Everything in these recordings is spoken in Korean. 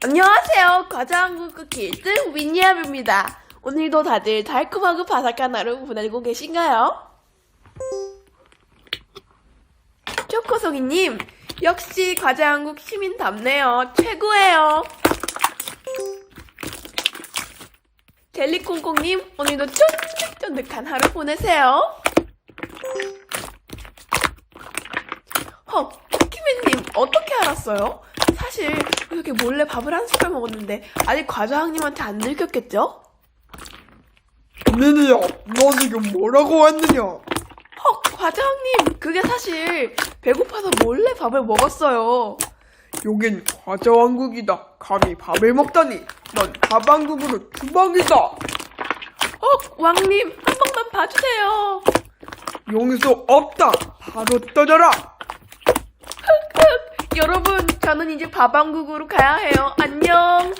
안녕하세요. 과자 한국 쿠키 1등 위니압입니다. 오늘도 다들 달콤하고 바삭한 하루 보내고 계신가요? 초코송이님, 역시 과자 한국 시민답네요. 최고예요. 젤리콩콩님, 오늘도 쫀득쫀득한 하루 보내세요. 헉, 쿠키맨님, 어떻게 알았어요? 사실 이렇게 몰래 밥을 한 숟갈 먹었는데 아직 과자왕님한테 안 들켰겠죠? 민이야, 너 지금 뭐라고 왔느냐? 헉, 과자왕님, 그게 사실 배고파서 몰래 밥을 먹었어요. 여긴 과자 왕국이다. 감히 밥을 먹다니. 넌 밥왕국으로 주방이다. 헉, 왕님, 한 번만 봐주세요. 용서 없다. 바로 떠져라. 여러분, 저는 이제 밥왕국으로 가야 해요. 안녕.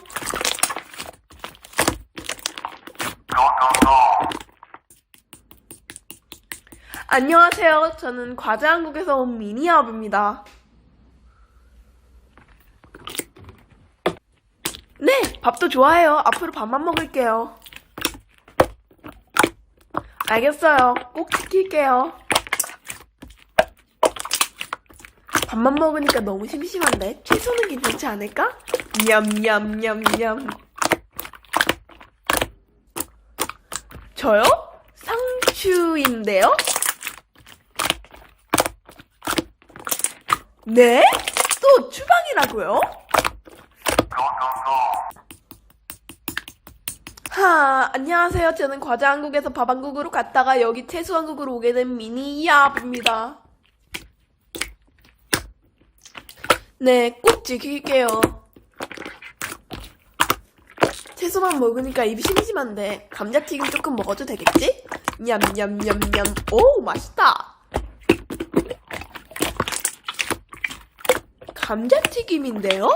안녕하세요. 저는 과자왕국에서 온 미니아업입니다. 네, 밥도 좋아해요. 앞으로 밥만 먹을게요. 알겠어요. 꼭 지킬게요. 밥만 먹으니까 너무 심심한데 채소는 괜찮지 않을까? 냠냠냠냠 저요? 상추인데요? 네? 또 주방이라고요? 하, 안녕하세요. 저는 과자 한국에서 밥 한국으로 갔다가 여기 채소 한국으로 오게 된 미니야입니다. 네, 꼭 지킬게요. 채소만 먹으니까 입이 심심한데 감자튀김 조금 먹어도 되겠지? 냠냠냠냠. 오, 맛있다. 감자튀김인데요?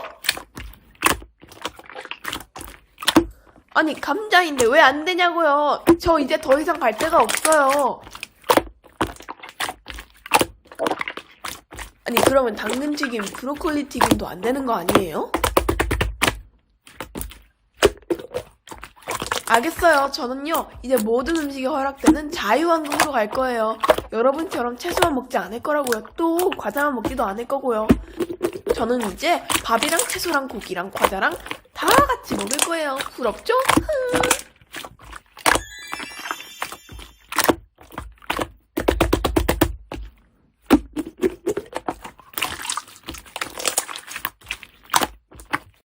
아니, 감자인데 왜 안 되냐고요? 저 이제 더 이상 갈 데가 없어요. 아니 그러면 당근튀김, 브로콜리 튀김도 안 되는 거 아니에요? 알겠어요. 저는요 이제 모든 음식이 허락되는 자유한국으로 갈 거예요. 여러분처럼 채소만 먹지 않을 거라고요. 또 과자만 먹지도 않을 거고요. 저는 이제 밥이랑 채소랑 고기랑 과자랑 다 같이 먹을 거예요. 부럽죠? 흥.